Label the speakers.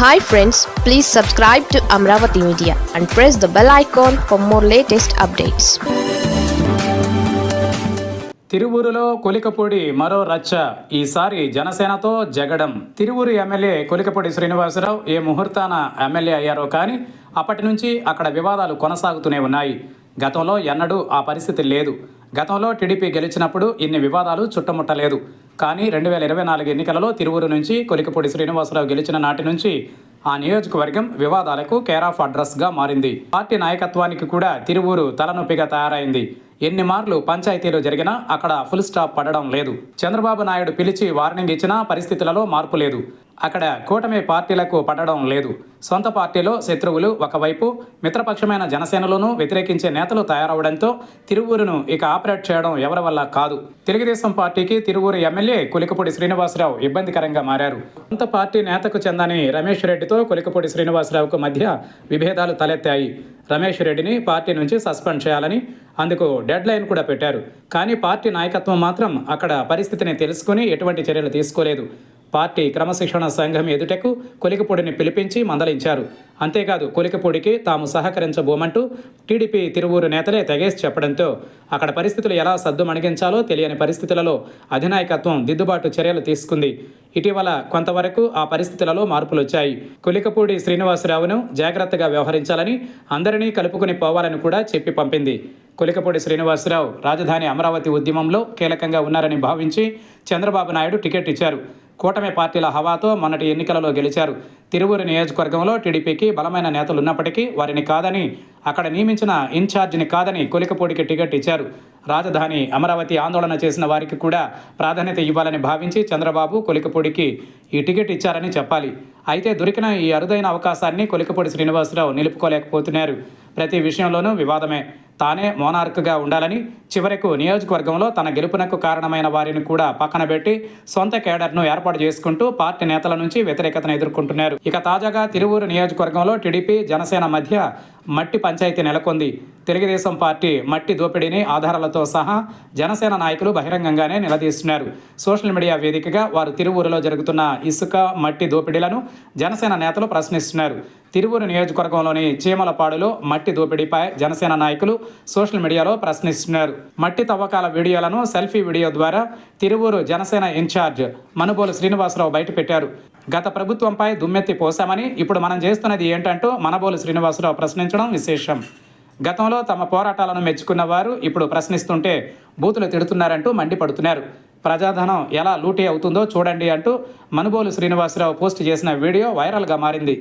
Speaker 1: Hi friends please subscribe to Amaravati media and press the bell icon for more latest updates
Speaker 2: తిరువూరులో Kolikapudi మరో రచ్చ. ఈసారి జనసేనతో జగడం. Tiruvuru MLA Kolikapudi Srinivasarao ఏ ముహూర్తాన ఎమ్మెల్యే అయ్యారో కానీ అప్పటి నుంచి అక్కడ వివాదాలు కొనసాగుతూనే ఉన్నాయి. గతంలో ఎన్నడూ ఆ పరిస్థితి లేదు. గతంలో టీడీపీ గెలిచినప్పుడు ఇన్ని వివాదాలు చుట్టముట్టలేదు. కానీ రెండు వేల ఇరవై నాలుగు ఎన్నికలలో తిరువురు నుంచి కొలికపూడి శ్రీనివాసరావు గెలిచిన నాటి నుంచి ఆ నియోజకవర్గం వివాదాలకు కేర్ ఆఫ్ అడ్రస్గా మారింది. పార్టీ నాయకత్వానికి కూడా తిరువూరు తలనొప్పిగా తయారైంది. ఎన్ని మార్లు పంచాయతీలు జరిగినా అక్కడ ఫుల్ స్టాప్ పడడం లేదు. చంద్రబాబు నాయుడు పిలిచి వార్నింగ్ ఇచ్చినా పరిస్థితులలో మార్పు లేదు. అక్కడ కూటమి పార్టీలకు పడడం లేదు. సొంత పార్టీలో శత్రువులు ఒకవైపు మిత్రపక్షమైన జనసేనలోనూ వ్యతిరేకించే నేతలు తయారవడంతో తిరువూరును ఇక ఆపరేట్ చేయడం ఎవరి వల్ల కాదు. తెలుగుదేశం పార్టీకి తిరువూరు ఎమ్మెల్యే కొలికపూడి శ్రీనివాసరావు ఇబ్బందికరంగా మారారు. సొంత పార్టీ నేతకు చెందని రమేష్ రెడ్డితో కొలికపూడి శ్రీనివాసరావుకు మధ్య విభేదాలు తలెత్తాయి. రమేష్ రెడ్డిని పార్టీ నుంచి సస్పెండ్ చేయాలని అందుకు డెడ్ లైన్ కూడా పెట్టారు. కానీ పార్టీ నాయకత్వం మాత్రం అక్కడ పరిస్థితిని తెలుసుకుని ఎటువంటి చర్యలు తీసుకోలేదు. పార్టీ క్రమశిక్షణ సంఘం ఎదుటకు కొలికపూడిని పిలిపించి మందలించారు. అంతేకాదు కొలికపూడికి తాము సహకరించబోమంటూ టీడీపీ తిరువూరు నేతలే తెగేసి చెప్పడంతో అక్కడ పరిస్థితులు ఎలా సద్దుమణిగించాలో తెలియని పరిస్థితులలో అధినాయకత్వం దిద్దుబాటు చర్యలు తీసుకుంది. ఇటీవల కొంతవరకు ఆ పరిస్థితులలో మార్పులొచ్చాయి. కొలికపూడి శ్రీనివాసరావును జాగ్రత్తగా వ్యవహరించాలని అందరినీ కలుపుకుని పోవాలని కూడా చెప్పి పంపింది. కొలికపూడి శ్రీనివాసరావు రాజధాని అమరావతి ఉద్యమంలో కీలకంగా ఉన్నారని భావించి చంద్రబాబు నాయుడు టికెట్ ఇచ్చారు. కూటమి పార్టీల హవాతో మొన్నటి ఎన్నికలలో గెలిచారు. తిరువూరు నియోజకవర్గంలో టీడీపీకి బలమైన నేతలు ఉన్నప్పటికీ వారిని కాదని అక్కడ నియమించిన ఇన్ఛార్జిని కాదని కొలికపూడికి టికెట్ ఇచ్చారు. రాజధాని అమరావతి ఆందోళన చేసిన వారికి కూడా ప్రాధాన్యత ఇవ్వాలని భావించి చంద్రబాబు కొలికపూడికి ఈ టికెట్ ఇచ్చారని చెప్పాలి. అయితే దొరికిన ఈ అరుదైన అవకాశాన్ని కొలికపూడి శ్రీనివాసరావు నిలుపుకోలేకపోతున్నారు. ప్రతి విషయంలోనూ వివాదమే. తానే మోనార్క్గా ఉండాలని చివరకు నియోజకవర్గంలో తన గెలుపునకు కారణమైన వారిని కూడా పక్కన పెట్టి సొంత కేడర్ను ఏర్పాటు చేసుకుంటూ పార్టీ నేతల నుంచి వ్యతిరేకతను ఎదుర్కొంటున్నారు. ఇక తాజాగా తిరువూరు నియోజకవర్గంలో టీడీపీ జనసేన మధ్య మట్టి పంచాయతీ నెలకొంది. తెలుగుదేశం పార్టీ మట్టి దోపిడీని ఆధారాలతో సహా జనసేన నాయకులు బహిరంగంగానే నిలదీస్తున్నారు. సోషల్ మీడియా వేదికగా వారు తిరువూరులో జరుగుతున్న ఇసుక మట్టి దోపిడీలను జనసేన నేతలు ప్రశ్నిస్తున్నారు. తిరువూరు నియోజకవర్గంలోని చీమలపాడులో మట్టి దోపిడీపై జనసేన నాయకులు సోషల్ మీడియాలో ప్రశ్నిస్తున్నారు. మట్టి తవ్వకాల వీడియోలను సెల్ఫీ వీడియో ద్వారా తిరువూరు జనసేన ఇన్ఛార్జ్ మనుబోలు శ్రీనివాసరావు బయటపెట్టారు. గత ప్రభుత్వంపై దుమ్మెత్తి పోశామని ఇప్పుడు మనం చేస్తున్నది ఏంటంటూ మనబోలు శ్రీనివాసరావు ప్రశ్నించడం విశేషం. గతంలో తమ పోరాటాలను మెచ్చుకున్న వారు ఇప్పుడు ప్రశ్నిస్తుంటే బూతులు తిడుతున్నారంటూ మండిపడుతున్నారు. ప్రజాధనం ఎలా లూటీ అవుతుందో చూడండి అంటూ మనుబోలు శ్రీనివాసరావు పోస్ట్ చేసిన వీడియో వైరల్గా మారింది.